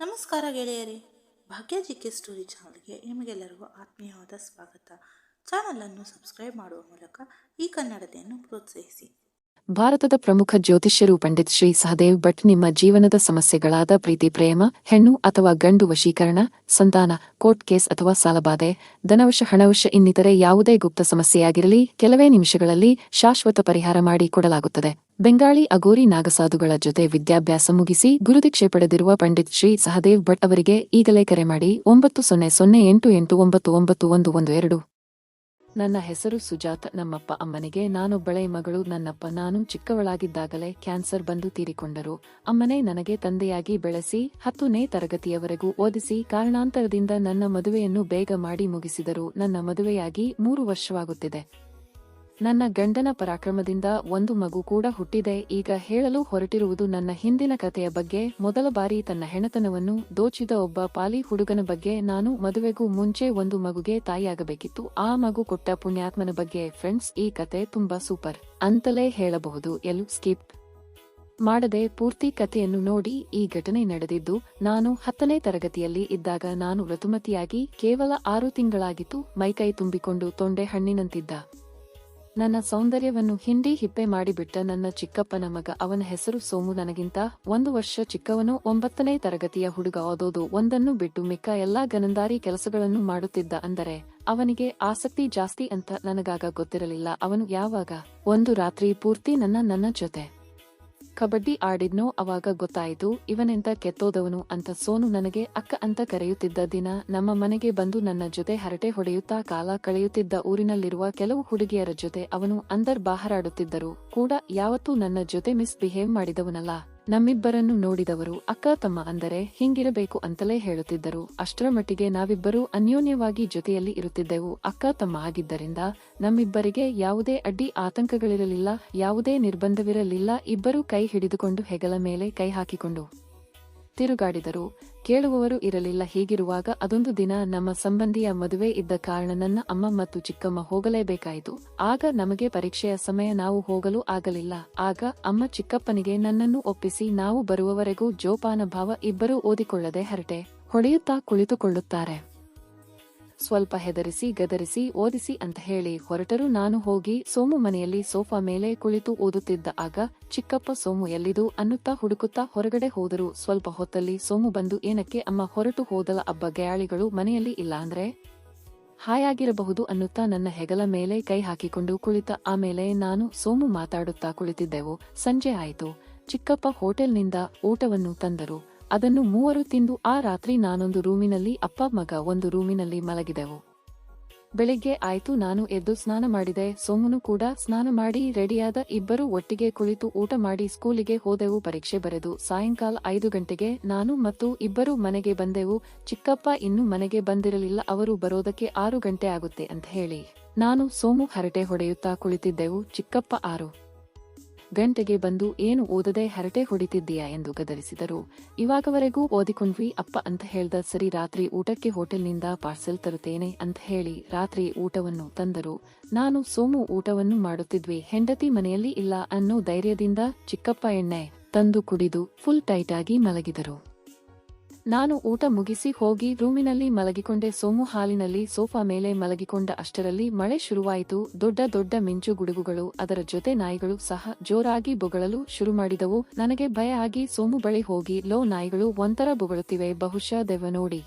ನಮಸ್ಕಾರ ಗೆಳೆಯರೇ ಭಾಗ್ಯ G K story ಚಾನಲ್ಗೆ ನಿಮಗೆಲ್ಲರಿಗೂ ಆತ್ಮೀಯವಾದ ಸ್ವಾಗತ. ಚಾನಲನ್ನು ಸಬ್ಸ್ಕ್ರೈಬ್ ಮಾಡುವ ಮೂಲಕ ಈ ಕನ್ನಡತೆಯನ್ನು ಪ್ರೋತ್ಸಾಹಿಸಿ. ಭಾರತದ ಪ್ರಮುಖ ಜ್ಯೋತಿಷ್ಯರು ಪಂಡಿತ್ ಶ್ರೀ ಸಹದೇವ್ ಭಟ್ ನಿಮ್ಮ ಜೀವನದ ಸಮಸ್ಯೆಗಳಾದ ಪ್ರೀತಿ, ಪ್ರೇಮ, ಹೆಣ್ಣು ಅಥವಾ ಗಂಡು ವಶೀಕರಣ, ಸಂತಾನ, ಕೋರ್ಟ್ ಕೇಸ್ ಅಥವಾ ಸಾಲಬಾಧೆ, ಧನವಶ, ಹಣವಶ ಇನ್ನಿತರೆ ಯಾವುದೇ ಗುಪ್ತ ಸಮಸ್ಯೆಯಾಗಿರಲಿ, ಕೆಲವೇ ನಿಮಿಷಗಳಲ್ಲಿ ಶಾಶ್ವತ ಪರಿಹಾರ ಮಾಡಿ ಕೊಡಲಾಗುತ್ತದೆ. ಬೆಂಗಾಳಿ ಅಗೋರಿ ನಾಗಸಾಧುಗಳ ಜೊತೆ ವಿದ್ಯಾಭ್ಯಾಸ ಮುಗಿಸಿ ಗುರುದೀಕ್ಷೆ ಪಡೆದಿರುವ ಪಂಡಿತ್ ಶ್ರೀ ಸಹದೇವ್ ಭಟ್ ಅವರಿಗೆ ಈಗಲೇ ಕರೆ ಮಾಡಿ ಒಂಬತ್ತು ಸೊನ್ನೆ ಸೊನ್ನೆ ಎಂಟು ಎಂಟು ಒಂಬತ್ತು ಒಂಬತ್ತು ಒಂದು ಒಂದು ಎರಡು. ನನ್ನ ಹೆಸರು ಸುಜಾತ, ನಮ್ಮಪ್ಪ ಅಮ್ಮನಿಗೆ ನಾನೊಬ್ಬಳೆ ಮಗಳು, ನನ್ನಪ್ಪ ನಾನು ಚಿಕ್ಕವಳಾಗಿದ್ದಾಗಲೇ ಕ್ಯಾನ್ಸರ್ ಬಂದು ತೀರಿಕೊಂಡರು. ಅಮ್ಮನೇ ನನಗೆ ತಂದೆಯಾಗಿ ಬೆಳೆಸಿ ಹತ್ತನೇ ತರಗತಿಯವರೆಗೂ ಓದಿಸಿ ಕಾರಣಾಂತರದಿಂದ ನನ್ನ ಮದುವೆಯನ್ನು ಬೇಗ ಮಾಡಿ ಮುಗಿಸಿದರು. ನನ್ನ ಮದುವೆಯಾಗಿ ಮೂರು ವರ್ಷವಾಗುತ್ತಿದೆ. ನನ್ನ ಗಂಡನ ಪರಾಕ್ರಮದಿಂದ ಒಂದು ಮಗು ಕೂಡ ಹುಟ್ಟಿದೆ. ಈಗ ಹೇಳಲು ಹೊರಟಿರುವುದು ನನ್ನ ಹಿಂದಿನ ಕಥೆಯ ಬಗ್ಗೆ. ಮೊದಲ ಬಾರಿ ತನ್ನ ಹೆಣತನವನ್ನು ದೋಚಿದ ಒಬ್ಬ ಪಾಲಿ ಹುಡುಗನ ಬಗ್ಗೆ. ನಾನು ಮದುವೆಗೂ ಮುಂಚೆ ಒಂದು ಮಗುಗೆ ತಾಯಿಯಾಗಬೇಕಿತ್ತು. ಆ ಮಗು ಕೊಟ್ಟ ಪುಣ್ಯಾತ್ಮನ ಬಗ್ಗೆ ಫ್ರೆಂಡ್ಸ್ ಈ ಕತೆ ತುಂಬಾ ಸೂಪರ್ ಅಂತಲೇ ಹೇಳಬಹುದು. ಎಲ್ಲೂ ಸ್ಕಿಪ್ ಮಾಡದೆ ಪೂರ್ತಿ ಕಥೆಯನ್ನು ನೋಡಿ ಈ ಘಟನೆ ನಡೆದಿದ್ದು, ನಾನು ಹತ್ತನೇ ತರಗತಿಯಲ್ಲಿ ಇದ್ದಾಗ ನಾನು ಋತುಮತಿಯಾಗಿ ಕೇವಲ ಆರು ತಿಂಗಳಾಗಿತ್ತು. ಮೈಕೈ ತುಂಬಿಕೊಂಡು ತೊಂಡೆ ಹಣ್ಣಿನಂತಿದ್ದ. ನನ್ನ ಸೌಂದರ್ಯವನ್ನು ಹಿಂಡಿ ಹಿಪ್ಪೆ ಮಾಡಿಬಿಟ್ಟ ನನ್ನ ಚಿಕ್ಕಪ್ಪನ ಮಗ. ಅವನ ಹೆಸರು ಸೋಮು. ನನಗಿಂತ ಒಂದು ವರ್ಷ ಚಿಕ್ಕವನು. ಒಂಬತ್ತನೇ ತರಗತಿಯ ಹುಡುಗ. ಓದೋದು ಒಂದನ್ನು ಬಿಟ್ಟು ಮಿಕ್ಕ ಎಲ್ಲಾ ಗನಂದಾರಿ ಕೆಲಸಗಳನ್ನು ಮಾಡುತ್ತಿದ್ದ ಅಂದರೆ, ಅವನಿಗೆ ಆಸಕ್ತಿ ಜಾಸ್ತಿ ಅಂತ ನನಗಾಗ ಗೊತ್ತಿರಲಿಲ್ಲ. ಅವನು ಯಾವಾಗ? ಒಂದು ರಾತ್ರಿ ಪೂರ್ತಿ ನನ್ನ ನನ್ನ ಜೊತೆ. ಕಬಡ್ಡಿ ಆಡಿದ್ನೋ ಅವಾಗ ಗೊತ್ತಾಯಿತು, ಇವನೆಂತ ಕೆತ್ತೋದವನು ಅಂತ ಸೋನು ನನಗೆ ಅಕ್ಕ ಅಂತ ಕರೆಯುತ್ತಿದ್ದ ದಿನ ನಮ್ಮ ಮನೆಗೆ ಬಂದು ನನ್ನ ಜೊತೆ ಹರಟೆ ಹೊಡೆಯುತ್ತಾ ಕಾಲ ಕಳೆಯುತ್ತಿದ್ದ ಊರಿನಲ್ಲಿರುವ ಕೆಲವು ಹುಡುಗಿಯರ ಜೊತೆ ಅವನು ಅಂದರ್ ಬಾಹರಾಡುತ್ತಿದ್ದರು. ಕೂಡ ಯಾವತ್ತೂ ನನ್ನ ಜೊತೆ ಮಿಸ್ ಬಿಹೇವ್ ಮಾಡಿದವನಲ್ಲ. ನಮ್ಮಿಬ್ಬರನ್ನು ನೋಡಿದವರು, ಅಕ್ಕ, ತಮ್ಮ ಅಂದರೆ ಹಿಂಗಿರಬೇಕು ಅಂತಲೇ ಹೇಳುತ್ತಿದ್ದರು. ಅಷ್ಟರ ಮಟ್ಟಿಗೆ ನಾವಿಬ್ಬರೂ ಅನ್ಯೋನ್ಯವಾಗಿ ಜೊತೆಯಲ್ಲಿ ಇರುತ್ತಿದ್ದೆವು. ಅಕ್ಕ, ತಮ್ಮ ಆಗಿದ್ದರಿಂದ ನಮ್ಮಿಬ್ಬರಿಗೆ ಯಾವುದೇ ಅಡ್ಡಿ ಆತಂಕಗಳಿರಲಿಲ್ಲ, ಯಾವುದೇ ನಿರ್ಬಂಧವಿರಲಿಲ್ಲ. ಇಬ್ಬರೂ ಕೈ ಹಿಡಿದುಕೊಂಡು ಹೆಗಲ ಮೇಲೆ ಕೈ ಹಾಕಿಕೊಂಡು ತಿರುಗಾಡಿದರು ಕೇಳುವವರು ಇರಲಿಲ್ಲ. ಹೀಗಿರುವಾಗ ಅದೊಂದು ದಿನ ನಮ್ಮ ಸಂಬಂಧಿಯ ಮದುವೆ ಇದ್ದ ಕಾರಣ ನನ್ನ ಅಮ್ಮ ಮತ್ತು ಚಿಕ್ಕಮ್ಮ ಹೋಗಲೇಬೇಕಾಯಿತು. ಆಗ ನಮಗೆ ಪರೀಕ್ಷೆಯ ಸಮಯ ನಾವು ಹೋಗಲು ಆಗಲಿಲ್ಲ. ಆಗ ಅಮ್ಮ ಚಿಕ್ಕಪ್ಪನಿಗೆ ನನ್ನನ್ನು ಒಪ್ಪಿಸಿ, ನಾವು ಬರುವವರೆಗೂ ಜೋಪಾನ ಭಾವ ಇಬ್ಬರೂ ಓದಿಕೊಳ್ಳದೆ ಹರಟೆ ಹೊಡೆಯುತ್ತಾ ಕುಳಿತುಕೊಳ್ಳುತ್ತಾರೆ. ಸ್ವಲ್ಪ ಹೆದರಿಸಿ, ಗದರಿಸಿ, ಓದಿಸಿ ಅಂತ ಹೇಳಿ ಹೊರಟರು ನಾನು ಹೋಗಿ ಸೋಮು ಮನೆಯಲ್ಲಿ ಸೋಫಾ ಮೇಲೆ ಕುಳಿತು ಓದುತ್ತಿದ್ದ ಆಗ ಚಿಕ್ಕಪ್ಪ ಸೋಮು ಎಲ್ಲಿದು ಅನ್ನುತ್ತಾ ಹುಡುಕುತ್ತಾ ಹೊರಗಡೆ ಹೋದರು ಸ್ವಲ್ಪ ಹೊತ್ತಲ್ಲಿ ಸೋಮು ಬಂದು ಏನಕ್ಕೆ ಅಮ್ಮ ಹೊರಟು ಹೋದಲ ಅಬ್ಬ ಗಯಾಳಿಗಳು ಮನೆಯಲ್ಲಿ ಇಲ್ಲ ಅಂದ್ರೆ? ಹಾಯಾಗಿರಬಹುದು ಅನ್ನುತ್ತಾ ನನ್ನ ಹೆಗಲ ಮೇಲೆ ಕೈ ಹಾಕಿಕೊಂಡು ಕುಳಿತ ಆಮೇಲೆ ನಾನು ಸೋಮು ಮಾತಾಡುತ್ತಾ ಕುಳಿತಿದ್ದೆವು. ಸಂಜೆ ಆಯಿತು. ಚಿಕ್ಕಪ್ಪ ಹೋಟೆಲ್ನಿಂದ ಊಟವನ್ನು ತಂದರು. ಅದನ್ನು ಮೂವರು ತಿಂದು ಆ ರಾತ್ರಿ ನಾನೊಂದು ರೂಮಿನಲ್ಲಿ, ಅಪ್ಪ ಮಗ ಒಂದು ರೂಮಿನಲ್ಲಿ ಮಲಗಿದೆವು. ಬೆಳಿಗ್ಗೆ ಆಯ್ತು, ನಾನು ಎದ್ದು ಸ್ನಾನ ಮಾಡಿದೆ. ಸೋಮನು ಕೂಡ ಸ್ನಾನ ಮಾಡಿ ರೆಡಿಯಾದ ಇಬ್ಬರು ಒಟ್ಟಿಗೆ ಕುಳಿತು ಊಟ ಮಾಡಿ ಸ್ಕೂಲಿಗೆ ಹೋದೆವು. ಪರೀಕ್ಷೆ ಬರೆದು ಸಾಯಂಕಾಲ ಐದು ಗಂಟೆಗೆ ನಾನು ಮತ್ತು ಇಬ್ಬರು ಮನೆಗೆ ಬಂದೆವು. ಚಿಕ್ಕಪ್ಪ ಇನ್ನೂ ಮನೆಗೆ ಬಂದಿರಲಿಲ್ಲ. ಅವರು ಬರೋದಕ್ಕೆ ಆರು ಗಂಟೆ ಆಗುತ್ತೆ ಅಂತ ಹೇಳಿ. ನಾನು ಸೋಮು ಹರಟೆ ಹೊಡೆಯುತ್ತಾ ಕುಳಿತಿದ್ದೆವು. ಚಿಕ್ಕಪ್ಪ ಆರು ಗಂಟೆಗೆ ಬಂದು ಏನು ಓದದೆ ಹರಟೆ ಹೊಡಿತಿದ್ದೀಯಾ ಎಂದು ಗದರಿಸಿದರು. ಇವಾಗವರೆಗೂ ಓದಿಕೊಂಡ್ವಿ, ಅಪ್ಪ ಅಂತ ಹೇಳ್ದ ಸರಿ ರಾತ್ರಿ ಊಟಕ್ಕೆ ಹೋಟೆಲ್ನಿಂದ ಪಾರ್ಸೆಲ್ ತರುತ್ತೇನೆ ಅಂತ ಹೇಳಿ ರಾತ್ರಿ ಊಟವನ್ನು ತಂದರು. ನಾನು ಸೋಮು ಊಟವನ್ನು ಮಾಡುತ್ತಿದ್ವಿ, ಹೆಂಡತಿ ಮನೆಯಲ್ಲಿ ಇಲ್ಲ ಅನ್ನೋ ಧೈರ್ಯದಿಂದ ಚಿಕ್ಕಪ್ಪ ಎಣ್ಣೆ ತಂದು ಕುಡಿದು ಫುಲ್ ಟೈಟ್ ಆಗಿ ಮಲಗಿದರು. ನಾನು ಊಟ ಮುಗಿಸಿ ಹೋಗಿ ರೂಮಿನಲ್ಲಿ ಮಲಗಿಕೊಂಡೆ ಸೋಮು ಹಾಲಿನಲ್ಲಿ ಸೋಫಾ ಮೇಲೆ ಮಲಗಿಕೊಂಡ ಅಷ್ಟರಲ್ಲಿ ಮಳೆ ಶುರುವಾಯಿತು. ದೊಡ್ಡ ದೊಡ್ಡ ಮಿಂಚು ಗುಡುಗುಗಳು, ಅದರ ಜೊತೆ ನಾಯಿಗಳು ಸಹ ಜೋರಾಗಿ ಬೊಗಳಲು ಶುರು ಮಾಡಿದವು ನನಗೆ ಭಯ ಆಗಿ ಸೋಮು ಬಳಿ ಹೋಗಿ, ಲೋ ನಾಯಿಗಳು ಒಂಥರ ಬೊಗಳುತ್ತಿವೆ, ಬಹುಶಃ ದೆವ್ವ ನೋಡಿ.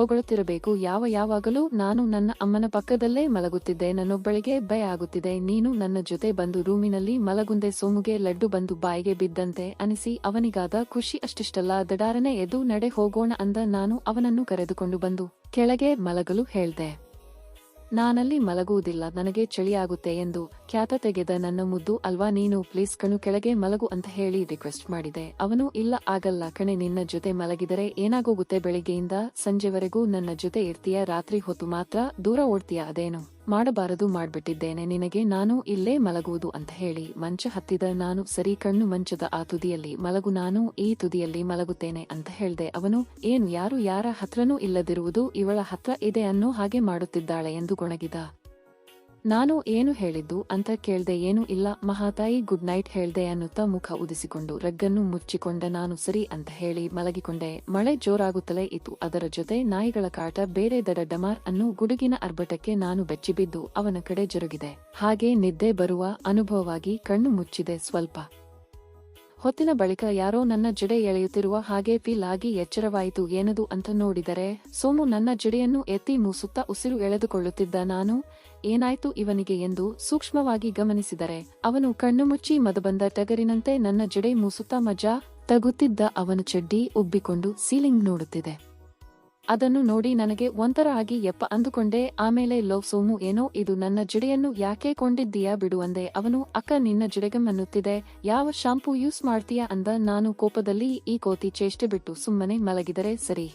ಬೊಗಳುತ್ತಿರಬೇಕು. ಯಾವ ಯಾವಾಗಲೂ ನಾನು ನನ್ನ ಅಮ್ಮನ ಪಕ್ಕದಲ್ಲೇ ಮಲಗುತ್ತಿದ್ದೆ. ನನ್ನೊಬ್ಬಳಿಗೆ ಭಯ ಆಗುತ್ತಿದೆ. ನೀನು ನನ್ನ ಜೊತೆ ಬಂದು ರೂಮಿನಲ್ಲಿ ಮಲಗುಂದೆ ಸೋಮುಗೆ ಲಡ್ಡು ಬಂದು ಬಾಯಿಗೆ ಬಿದ್ದಂತೆ ಅನಿಸಿ ಅವನಿಗಾದ ಖುಷಿ ಅಷ್ಟಿಷ್ಟಲ್ಲ. ದಡಾರನೆ ಎದ್ದು ನಡೆ ಹೋಗೋಣ ಅಂದ ನಾನು ಅವನನ್ನು ಕರೆದುಕೊಂಡು ಬಂದು ಕೆಳಗೆ ಮಲಗಲು ಹೇಳ್ದೆ. ನಾನಲ್ಲಿ ಮಲಗುವುದಿಲ್ಲ, ನನಗೆ ಚಳಿಯಾಗುತ್ತೆ ಎಂದು ಖ್ಯಾತ ತೆಗೆದ ನನ್ನ ಮುದ್ದು ಅಲ್ವಾ ನೀನು ಪ್ಲೀಸ್ ಕಣು ಕೆಳಗೆ ಮಲಗು ಅಂತ ಹೇಳಿ ರಿಕ್ವೆಸ್ಟ್ ಮಾಡಿದೆ. ಅವನು ಇಲ್ಲ, ಆಗಲ್ಲ ಕಣೆ, ನಿನ್ನ ಜೊತೆ ಮಲಗಿದರೆ ಏನಾಗೋಗುತ್ತೆ ಬೆಳಿಗ್ಗೆಯಿಂದ ಸಂಜೆವರೆಗೂ ನನ್ನ ಜೊತೆ ಇರ್ತೀಯ, ರಾತ್ರಿ ಹೊತ್ತು ಮಾತ್ರ ದೂರ ಓಡ್ತೀಯ ಅದೇನು? ಮಾಡಬಾರದು ಮಾಡ್ಬಿಟ್ಟಿದ್ದೇನೆ. ನಿನಗೆ ನಾನು ಇಲ್ಲೇ ಮಲಗುವುದು ಅಂತ ಹೇಳಿ ಮಂಚ ಹತ್ತಿದ ನಾನು ಸರಿ ಕಣ್ಣು ಮಂಚದ ಆ ತುದಿಯಲ್ಲಿ ಮಲಗು ನಾನು ಈ ತುದಿಯಲ್ಲಿ ಮಲಗುತ್ತೇನೆ ಅಂತ ಹೇಳ್ದೆ. ಅವನು, ಏನು ಯಾರು ಯಾರ ಹತ್ರನೂ ಇಲ್ಲದಿರುವುದು ಇವಳ ಹತ್ರ ಇದೆ ಅನ್ನೋ ಹಾಗೆ ಮಾಡುತ್ತಿದ್ದಾಳೆ ಎಂದು ಗೊಣಗಿದ. ನಾನು ಏನು ಹೇಳಿದ್ದು ಅಂತ ಕೇಳ್ದೆ ಏನೂ ಇಲ್ಲ, ಮಹಾತಾಯಿ ಗುಡ್ ನೈಟ್ ಹೇಳ್ದೆ ಅನ್ನುತ್ತಾ ಮುಖ ಉದಿಸಿಕೊಂಡು ರಗ್ಗನ್ನು ಮುಚ್ಚಿಕೊಂಡ ನಾನು ಸರಿ ಅಂತ ಹೇಳಿ ಮಲಗಿಕೊಂಡೆ. ಮಳೆ ಜೋರಾಗುತ್ತಲೇ ಇತ್ತು, ಅದರ ಜೊತೆ ನಾಯಿಗಳ ಕಾಟ ಬೇರೆ ದಡ ಡಮಾರ್ ಅನ್ನು ಗುಡುಗಿನ ಅರ್ಭಟಕ್ಕೆ ನಾನು ಬೆಚ್ಚಿಬಿದ್ದು ಅವನ ಕಡೆ ಜರುಗಿದೆ. ಹಾಗೆ ನಿದ್ದೆ ಬರುವ ಅನುಭವವಾಗಿ ಕಣ್ಣು ಮುಚ್ಚಿದೆ ಸ್ವಲ್ಪ. ಹೊತ್ತಿನ ಬಳಿಕ ಯಾರೋ ನನ್ನ ಜಡೆ ಎಳೆಯುತ್ತಿರುವ ಹಾಗೆ ಫೀಲ್ ಆಗಿ ಎಚ್ಚರವಾಯಿತು, ಏನದು ಅಂತ ನೋಡಿದರೆ ಸೋಮು ನನ್ನ ಜಡೆಯನ್ನು ಎತ್ತಿ ಮೂಸುತ್ತಾ ಉಸಿರು ಎಳೆದುಕೊಳ್ಳುತ್ತಿದ್ದ ನಾನು ಏನಾಯ್ತು ಇವನಿಗೆ ಎಂದು ಸೂಕ್ಷ್ಮವಾಗಿ ಗಮನಿಸಿದರೆ, ಅವನು ಕಣ್ಣು ಮುಚ್ಚಿ ಮದಬಂದ ಟಗರಿನಂತೆ ನನ್ನ ಜಡೆ ಮೂಸುತ್ತಾ ಮಜಾ ತಗುತ್ತಿದ್ದ ಅವನ ಚಡ್ಡಿ ಉಬ್ಬಿಕೊಂಡು ಸೀಲಿಂಗ್ ನೋಡುತ್ತಿದೆ. ಅದನ್ನು ನೋಡಿ ನನಗೆ ಒಂಥರ ಆಗಿ ಎಪ್ಪ ಅಂದುಕೊಂಡೆ, ಆಮೇಲೆ ಲವ್ ಸೋಮು ಏನೋ ಇದು ನನ್ನ ಜಿಡೆಯನ್ನು ಯಾಕೆ ಕೊಂಡಿದ್ದೀಯಾ ಬಿಡು ಅಂದೆ, ಅವನು, ಅಕ್ಕ, ನಿನ್ನ ಜಡೆಗಮ್ಮನ್ನುತ್ತಿದೆ ಯಾವ ಶಾಂಪೂ ಯೂಸ್ ಮಾಡ್ತೀಯಾ ಅಂದ, ನಾನು ಕೋಪದಲ್ಲಿ ಈ ಕೋತಿ ಚೇಷ್ಟೆ ಬಿಟ್ಟು ಸುಮ್ಮನೆ ಮಲಗಿದರೆ ಸರಿ.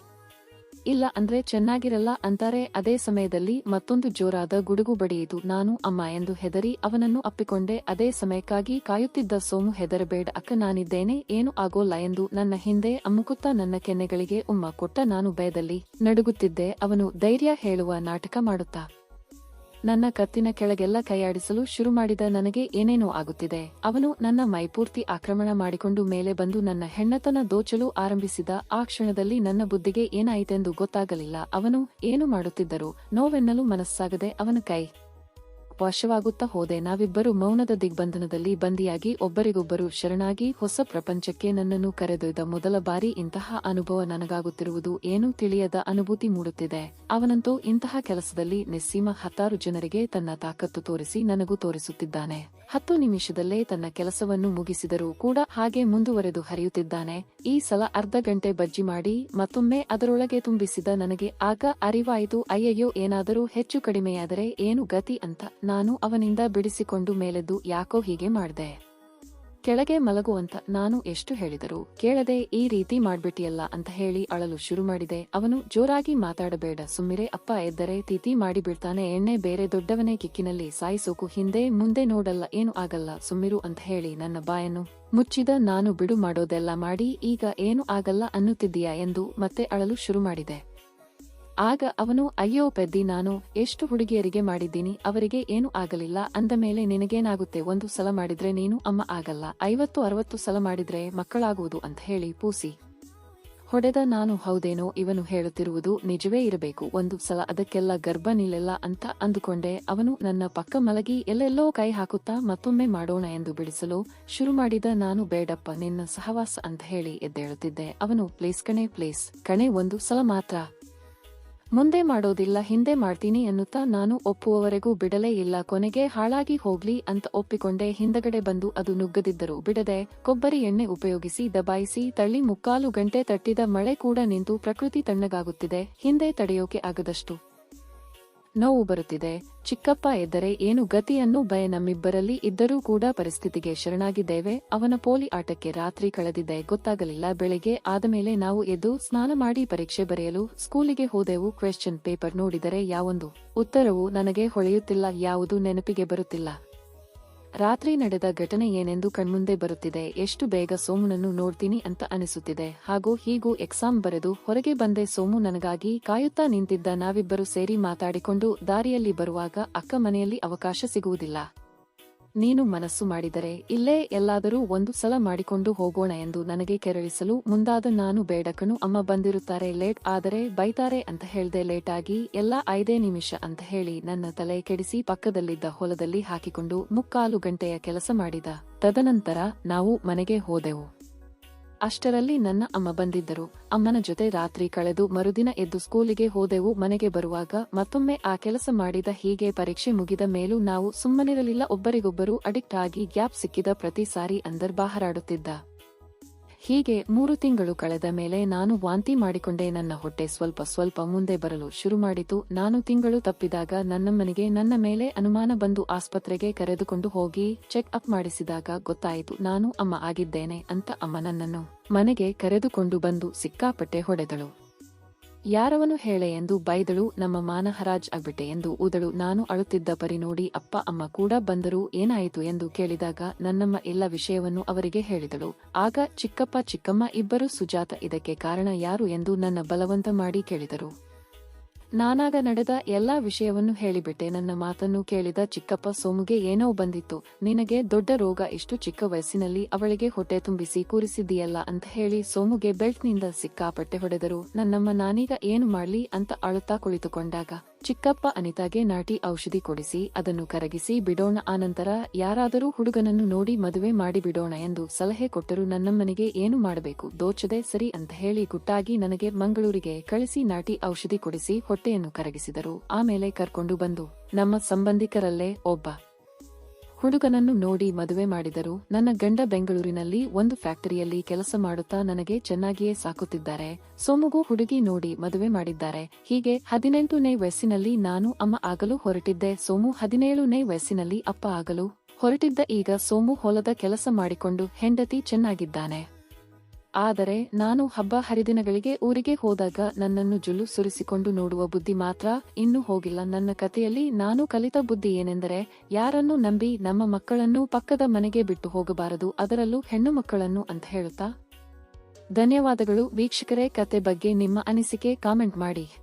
ಇಲ್ಲ ಅಂದ್ರೆ ಚೆನ್ನಾಗಿರಲ್ಲ ಅಂತಾರೆ. ಅದೇ ಸಮಯದಲ್ಲಿ ಮತ್ತೊಂದು ಜೋರಾದ ಗುಡುಗು ಬಡಿಯಿತು. ನಾನು ಅಮ್ಮ ಎಂದು ಹೆದರಿ ಅವನನ್ನು ಅಪ್ಪಿಕೊಂಡೆ. ಅದೇ ಸಮಯಕ್ಕಾಗಿ ಕಾಯುತ್ತಿದ್ದ ಸೋಮು ಹೆದರಬೇಡ. ಅಕ್ಕ ನಾನಿದ್ದೇನೆ. ಏನು ಆಗೋಲ್ಲ ಎಂದು ನನ್ನ ಹಿಂದೆ ಅಮ್ಮುಕುತ್ತಾ ನನ್ನ ಕೆನ್ನೆಗಳಿಗೆ ಉಮ್ಮ ಕೊಟ್ಟ ನಾನು ಭಯದಲ್ಲಿ ನಡುಗುತ್ತಿದ್ದೆ. ಅವನು ಧೈರ್ಯ ಹೇಳುವ ನಾಟಕ ಮಾಡುತ್ತಾ ನನ್ನ ಕತ್ತಿನ ಕೆಳಗೆಲ್ಲ ಕೈಯಾಡಿಸಲು ಶುರು ಮಾಡಿದ ನನಗೆ ಏನೇನೋ ಆಗುತ್ತಿದೆ. ಅವನು ನನ್ನ ಮೈಪೂರ್ತಿ ಆಕ್ರಮಣ ಮಾಡಿಕೊಂಡು ಮೇಲೆ ಬಂದು ನನ್ನ ಹೆಣ್ಣತನ ದೋಚಲು ಆರಂಭಿಸಿದ ಆ ಕ್ಷಣದಲ್ಲಿ ನನ್ನ ಬುದ್ಧಿಗೆ ಏನಾಯಿತೆಂದು ಗೊತ್ತಾಗಲಿಲ್ಲ. ಅವನು ಏನು ಮಾಡುತ್ತಿದ್ದರು? ನೋವೆನ್ನಲು ಮನಸ್ಸಾಗದೆ ಅವನ ಕೈ ವಶವಾಗುತ್ತಾ ಹೋದೆ. ನಾವಿಬ್ಬರು ಮೌನದ ದಿಗ್ಬಂಧನದಲ್ಲಿ ಬಂದಿಯಾಗಿ ಒಬ್ಬರಿಗೊಬ್ಬರು ಶರಣಾಗಿ ಹೊಸ ಪ್ರಪಂಚಕ್ಕೆ ನನ್ನನ್ನು ಕರೆದೊಯ್ದ ಮೊದಲ ಬಾರಿ ಇಂತಹ ಅನುಭವ ನನಗಾಗುತ್ತಿರುವುದು ಏನೂ ತಿಳಿಯದ ಅನುಭೂತಿ ಮೂಡುತ್ತಿದೆ. ಅವನಂತೂ ಇಂತಹ ಕೆಲಸದಲ್ಲಿ ನಿಸ್ಸೀಮ ಹತ್ತಾರು ಜನರಿಗೆ ತನ್ನ ತಾಕತ್ತು ತೋರಿಸಿ ನನಗೂ ತೋರಿಸುತ್ತಿದ್ದಾನೆ. ಹತ್ತು ನಿಮಿಷದಲ್ಲೇ ತನ್ನ ಕೆಲಸವನ್ನು ಮುಗಿಸಿದರೂ ಕೂಡ ಹಾಗೆ ಮುಂದುವರೆದು ಹರಿಯುತ್ತಿದ್ದಾನೆ. ಈ ಸಲ ಅರ್ಧ ಗಂಟೆ ಬಜ್ಜಿ ಮಾಡಿ ಮತ್ತೊಮ್ಮೆ ಅದರೊಳಗೆ ತುಂಬಿಸಿದ ನನಗೆ ಆಗ ಅರಿವಾಯಿತು, ಅಯ್ಯಯ್ಯೋ, ಏನಾದರೂ ಹೆಚ್ಚು ಕಡಿಮೆಯಾದರೆ ಏನು ಗತಿ ಅಂತ. ನಾನು ಅವನಿಂದ ಬಿಡಿಸಿಕೊಂಡು ಮೇಲೆದ್ದು ಯಾಕೋ ಹೀಗೆ ಮಾಡ್ದೆ. ಕೆಳಗೆ ಮಲಗುವಂತ ನಾನು ಎಷ್ಟು ಹೇಳಿದರು ಕೇಳದೆ ಈ ರೀತಿ ಮಾಡ್ಬಿಟ್ಟಿಯಲ್ಲ ಅಂತ ಹೇಳಿ ಅಳಲು ಶುರು ಮಾಡಿದೆ. ಅವನು ಜೋರಾಗಿ ಮಾತಾಡಬೇಡ. ಸುಮ್ಮಿರೆ, ಅಪ್ಪ ಎದ್ದರೆ ತಿತಿ ಮಾಡಿಬಿಡ್ತಾನೆ ಎಣ್ಣೆ ಬೇರೆ ದೊಡ್ಡವನೇ ಕಿಕ್ಕಿನಲ್ಲಿ ಸಾಯಿಸೋಕು ಹಿಂದೆ ಮುಂದೆ ನೋಡಲ್ಲ, ಏನು ಆಗಲ್ಲ, ಸುಮ್ಮಿರು ಅಂತ ಹೇಳಿ ನನ್ನ ಬಾಯನ್ನು ಮುಚ್ಚಿದ ನಾನು ಬಿಡು ಮಾಡೋದೆಲ್ಲ ಮಾಡಿ, ಈಗ ಏನು ಆಗಲ್ಲ ಅನ್ನುತ್ತಿದ್ದೀಯಾ ಎಂದು ಮತ್ತೆ ಅಳಲು ಶುರು ಮಾಡಿದೆ. ಆಗ ಅವನು, ಅಯ್ಯೋ ಪೆದ್ದಿ, ನಾನು ಎಷ್ಟು ಹುಡುಗಿಯರಿಗೆ ಮಾಡಿದ್ದೀನಿ, ಅವರಿಗೆ ಏನು ಆಗಲಿಲ್ಲ, ಅಂದ ಮೇಲೆ ನಿನಗೇನಾಗುತ್ತೆ? ಒಂದು ಸಲ ಮಾಡಿದ್ರೆ ನೀನು ಅಮ್ಮ ಆಗಲ್ಲ. ಐವತ್ತು, ಅರವತ್ತು ಸಲ ಮಾಡಿದ್ರೆ ಮಕ್ಕಳಾಗುವುದು ಅಂತ ಹೇಳಿ ಪೂಸಿ. ಹೊಡೆದ ನಾನು ಹೌದೇನೋ ಇವನು ಹೇಳುತ್ತಿರುವುದು ನಿಜವೇ ಇರಬೇಕು. ಒಂದು ಸಲ ಅದಕ್ಕೆಲ್ಲ ಗರ್ಭ ನಿಲ್ಲ ಅಂತ ಅಂದುಕೊಂಡೆ. ಅವನು ನನ್ನ ಪಕ್ಕ ಮಲಗಿ ಎಲ್ಲೆಲ್ಲೋ ಕೈ ಹಾಕುತ್ತಾ ಮತ್ತೊಮ್ಮೆ ಮಾಡೋಣ ಎಂದು ಬಿಡಿಸಲು ಶುರು ಮಾಡಿದ ನಾನು, ಬೇಡಪ್ಪ, ನಿನ್ನ ಸಹವಾಸ ಅಂತ ಹೇಳಿ ಎದ್ದೇಳುತ್ತಿದ್ದೆ. ಅವನು, ಪ್ಲೇಸ್ ಕಣೆ ಪ್ಲೇಸ್. ಕಣೆ, ಒಂದು ಸಲ ಮಾತ್ರ. ಮುಂದೆ ಮಾಡೋದಿಲ್ಲ, ಹಿಂದೆ ಮಾಡ್ತೀನಿ ಎನ್ನುತ್ತಾ ನಾನು ಒಪ್ಪುವವರೆಗೂ ಬಿಡಲೇ ಇಲ್ಲ. ಕೊನೆಗೆ ಹಾಳಾಗಿ ಹೋಗ್ಲಿ ಅಂತ ಒಪ್ಪಿಕೊಂಡೆ ಹಿಂದಗಡೆ ಬಂದು ಅದು ನುಗ್ಗದಿದ್ದರು ಬಿಡದೆ ಕೊಬ್ಬರಿ ಎಣ್ಣೆ ಉಪಯೋಗಿಸಿ ದಬಾಯಿಸಿ ತಳ್ಳಿ ಮುಕ್ಕಾಲು ಗಂಟೆ ತಟ್ಟಿದ ಮಳೆ ಕೂಡ ನಿಂತು ಪ್ರಕೃತಿ ತಣ್ಣಗಾಗುತ್ತಿದೆ. ಹಿಂದೆ ತಡೆಯೋಕೆ ಆಗದಷ್ಟು. ನೋವು ಬರುತ್ತಿದೆ. ಚಿಕ್ಕಪ್ಪ ಎದ್ದರೆ ಏನು ಗತಿಯನ್ನು ಭಯ ನಮ್ಮಿಬ್ಬರಲ್ಲಿ ಇದ್ದರೂ ಕೂಡ ಪರಿಸ್ಥಿತಿಗೆ ಶರಣಾಗಿದ್ದೇವೆ. ಅವನ ಪೋಲಿ ಆಟಕ್ಕೆ ರಾತ್ರಿ ಕಳೆದಿದ್ದೆ ಗೊತ್ತಾಗಲಿಲ್ಲ. ಬೆಳಗ್ಗೆ ಆದಮೇಲೆ ನಾವು ಎದ್ದು ಸ್ನಾನ ಮಾಡಿ ಪರೀಕ್ಷೆ ಬರೆಯಲು, ಸ್ಕೂಲಿಗೆ ಹೋದೆವು. ಕ್ವೆಶ್ಚನ್ ಪೇಪರ್ ನೋಡಿದರೆ ಯಾವೊಂದು ಉತ್ತರವು ನನಗೆ ಹೊಳೆಯುತ್ತಿಲ್ಲ. ಯಾವುದು ನೆನಪಿಗೆ ಬರುತ್ತಿಲ್ಲ. ರಾತ್ರಿ ನಡೆದ ಘಟನೆ ಏನೆಂದು ಕಣ್ಮುಂದೆ ಬರುತ್ತಿದೆ. ಎಷ್ಟು ಬೇಗ ಸೋಮುನನ್ನು ನೋಡ್ತೀನಿ ಅಂತ ಅನಿಸುತ್ತಿದೆ. ಹಾಗೂ ಹೀಗೂ ಎಕ್ಸಾಮ್ ಬರೆದು ಹೊರಗೆ ಬಂದೆ ಸೋಮು ನನಗಾಗಿ ಕಾಯುತ್ತಾ ನಿಂತಿದ್ದ ನಾವಿಬ್ಬರು ಸೇರಿ ಮಾತಾಡಿಕೊಂಡು ದಾರಿಯಲ್ಲಿ ಬರುವಾಗ ಅಕ್ಕ ಮನೆಯಲ್ಲಿ ಅವಕಾಶ ಸಿಗುವುದಿಲ್ಲ. ನೀನು ಮನಸ್ಸು ಮಾಡಿದರೆ ಇಲ್ಲೇ ಎಲ್ಲಾದರೂ ಒಂದು ಸಲ ಮಾಡಿಕೊಂಡು ಹೋಗೋಣ ಎಂದು ನನಗೆ ಕೆರಳಿಸಲು ಮುಂದಾದ ನಾನು ಬೇಡಕನು ಅಮ್ಮ ಬಂದಿರುತ್ತಾರೆ ಲೇಟ್, ಆದರೆ ಬೈತಾರೆ ಅಂತ ಹೇಳ್ದೆ ಲೇಟಾಗಿ, ಎಲ್ಲ ಐದೇ ನಿಮಿಷ ಅಂತ ಹೇಳಿ ನನ್ನ ತಲೆ ಕೆಡಿಸಿ ಪಕ್ಕದಲ್ಲಿದ್ದ ಹೊಲದಲ್ಲಿ ಹಾಕಿಕೊಂಡು ಮುಕ್ಕಾಲು ಗಂಟೆಯ ಕೆಲಸ ಮಾಡಿದ. ತದನಂತರ ನಾವು ಮನೆಗೆ ಹೋದೆವು. ಅಷ್ಟರಲ್ಲಿ ನನ್ನ ಅಮ್ಮ ಬಂದಿದ್ದರು. ಅಮ್ಮನ ಜೊತೆ ರಾತ್ರಿ ಕಳೆದು ಮರುದಿನ ಎದ್ದು ಸ್ಕೂಲಿಗೆ ಹೋದೆವು. ಮನೆಗೆ ಬರುವಾಗ ಮತ್ತೊಮ್ಮೆ ಆ ಕೆಲಸ ಮಾಡಿದ ಹೀಗೆ ಪರೀಕ್ಷೆ ಮುಗಿದ ಮೇಲೂ ನಾವು ಸುಮ್ಮನಿರಲಿಲ್ಲ. ಒಬ್ಬರಿಗೊಬ್ಬರು ಅಡಿಕ್ಟ್ ಆಗಿ ಗ್ಯಾಪ್ ಸಿಕ್ಕಿದ ಪ್ರತಿ ಸಾರಿ ಅಂದರ್ ಬಾಹರಾಡುತ್ತಿದ್ದ. ಹೀಗೆ ಮೂರು ತಿಂಗಳು ಕಳೆದ ಮೇಲೆ ನಾನು ವಾಂತಿ ಮಾಡಿಕೊಂಡೇ. ನನ್ನ ಹೊಟ್ಟೆ ಸ್ವಲ್ಪ ಸ್ವಲ್ಪ ಮುಂದೆ ಬರಲು ಶುರು ಮಾಡಿತು. ನಾನು ತಿಂಗಳು ತಪ್ಪಿದಾಗ ನನ್ನಮ್ಮನಿಗೆ ನನ್ನ ಮೇಲೆ ಅನುಮಾನ ಬಂದು ಆಸ್ಪತ್ರೆಗೆ ಕರೆದುಕೊಂಡು ಹೋಗಿ ಚೆಕ್ ಅಪ್ ಮಾಡಿಸಿದಾಗ ಗೊತ್ತಾಯಿತು, ನಾನು ಅಮ್ಮ ಆಗಿದ್ದೇನೆ ಅಂತ ಅಮ್ಮ ನನ್ನನ್ನು ಮನೆಗೆ ಕರೆದುಕೊಂಡು ಬಂದು ಸಿಕ್ಕಾಪಟ್ಟೆ ಹೊಡೆದಳು. ಯಾರವನು ಹೇಳೆ ಎಂದು ಬೈದಳು, ನಮ್ಮ ಮಾನಹರಾಜ್ ಆಗ್ಬಿಟ್ಟೆ ಎಂದು ಊದಳು ನಾನು ಅಳುತ್ತಿದ್ದ ಪರಿ ನೋಡಿ, ಅಪ್ಪ, ಅಮ್ಮ ಕೂಡ ಬಂದರು ಏನಾಯಿತು ಎಂದು ಕೇಳಿದಾಗ ನನ್ನಮ್ಮ ಎಲ್ಲ ವಿಷಯವನ್ನು ಅವರಿಗೆ ಹೇಳಿದಳು. ಆಗ ಚಿಕ್ಕಪ್ಪ, ಚಿಕ್ಕಮ್ಮ ಇಬ್ಬರು ಸುಜಾತ ಇದಕ್ಕೆ ಕಾರಣ ಯಾರು ಎಂದು ನನ್ನ ಬಲವಂತ ಮಾಡಿ ಕೇಳಿದರು. ನಾನಾಗ ನಡೆದ ಎಲ್ಲಾ ವಿಷಯವನ್ನು ಹೇಳಿಬಿಟ್ಟೆ. ನನ್ನ ಮಾತನ್ನು ಕೇಳಿದ ಚಿಕ್ಕಪ್ಪ ಸೋಮುಗೆ ಏನೋ ಬಂದಿತ್ತು. ನಿನಗೆ ದೊಡ್ಡ ರೋಗ, ಇಷ್ಟು ಚಿಕ್ಕ ವಯಸ್ಸಿನಲ್ಲಿ ಅವಳಿಗೆ ಹೊಟ್ಟೆ ತುಂಬಿಸಿ ಕೂರಿಸಿದ್ದೀಯಲ್ಲ ಅಂತ ಹೇಳಿ ಸೋಮುಗೆ ಬೆಲ್ಟ್ನಿಂದ ಸಿಕ್ಕಾಪಟ್ಟೆ ಹೊಡೆದರು. ನನ್ನಮ್ಮ, ನಾನೀಗ ಏನು ಮಾಡಲಿ ಅಂತ ಅಳುತ್ತಾ ಕುಳಿತುಕೊಂಡಾಗ ಚಿಕ್ಕಪ್ಪ ಅನಿತಾಗೆ ನಾಟಿ ಔಷಧಿ ಕೊಡಿಸಿ, ಅದನ್ನು ಕರಗಿಸಿ ಬಿಡೋಣ. ಆನಂತರ ಯಾರಾದರೂ ಹುಡುಗನನ್ನು ನೋಡಿ ಮದುವೆ ಮಾಡಿ ಬಿಡೋಣ ಎಂದು ಸಲಹೆ ಕೊಟ್ಟರು. ನನ್ನಮ್ಮನಿಗೆ ಏನು ಮಾಡಬೇಕು? ದೋಚದೆ ಸರಿ ಅಂತ ಹೇಳಿ ಗುಟ್ಟಾಗಿ ನನಗೆ ಮಂಗಳೂರಿಗೆ ಕಳಿಸಿ ನಾಟಿ ಔಷಧಿ ಕೊಡಿಸಿ ಹೊಟ್ಟೆಯನ್ನು ಕರಗಿಸಿದರು. ಆಮೇಲೆ ಕರ್ಕೊಂಡು ಬಂದು ನಮ್ಮ ಸಂಬಂಧಿಕರಲ್ಲೇ ಒಬ್ಬ ಹುಡುಗನನ್ನು ನೋಡಿ ಮದುವೆ ಮಾಡಿದರು ನನ್ನ ಗಂಡ ಬೆಂಗಳೂರಿನಲ್ಲಿ ಒಂದು ಫ್ಯಾಕ್ಟರಿಯಲ್ಲಿ ಕೆಲಸ ಮಾಡುತ್ತಾ ನನಗೆ ಚೆನ್ನಾಗಿಯೇ ಸಾಕುತ್ತಿದ್ದಾರೆ. ಸೋಮುಗೂ ಹುಡುಗಿ ನೋಡಿ ಮದುವೆ ಮಾಡಿದ್ದಾರೆ. ಹೀಗೆ ಹದಿನೆಂಟನೇ ವಯಸ್ಸಿನಲ್ಲಿ ನಾನು ಅಮ್ಮ ಆಗಲು ಹೊರಟಿದ್ದೆ. ಸೋಮು ಹದಿನೇಳನೇ ವಯಸ್ಸಿನಲ್ಲಿ ಅಪ್ಪ ಆಗಲು ಹೊರಟಿದ್ದ ಈಗ ಸೋಮು ಹೊಲದ ಕೆಲಸ ಮಾಡಿಕೊಂಡು ಹೆಂಡತಿ ಚೆನ್ನಾಗಿದ್ದಾನೆ. ಆದರೆ ನಾನು ಹಬ್ಬ ಹರಿದಿನಗಳಿಗೆ ಊರಿಗೆ ಹೋದಾಗ ನನ್ನನ್ನು ಜುಲ್ಲು ಸುರಿಸಿಕೊಂಡು ನೋಡುವ ಬುದ್ಧಿ ಮಾತ್ರ ಇನ್ನೂ ಹೋಗಿಲ್ಲ. ನನ್ನ ಕಥೆಯಲ್ಲಿ ನಾನು ಕಲಿತ ಬುದ್ಧಿ ಏನೆಂದರೆ, ಯಾರನ್ನು ನಂಬಿ ನಮ್ಮ ಮಕ್ಕಳನ್ನು ಪಕ್ಕದ ಮನೆಗೆ ಬಿಟ್ಟು ಹೋಗಬಾರದು, ಅದರಲ್ಲೂ ಹೆಣ್ಣು ಮಕ್ಕಳನ್ನು ಅಂತ ಹೇಳುತ್ತಾ? ಧನ್ಯವಾದಗಳು ವೀಕ್ಷಕರೇ ಕತೆ ಬಗ್ಗೆ ನಿಮ್ಮ ಅನಿಸಿಕೆ ಕಾಮೆಂಟ್ ಮಾಡಿ.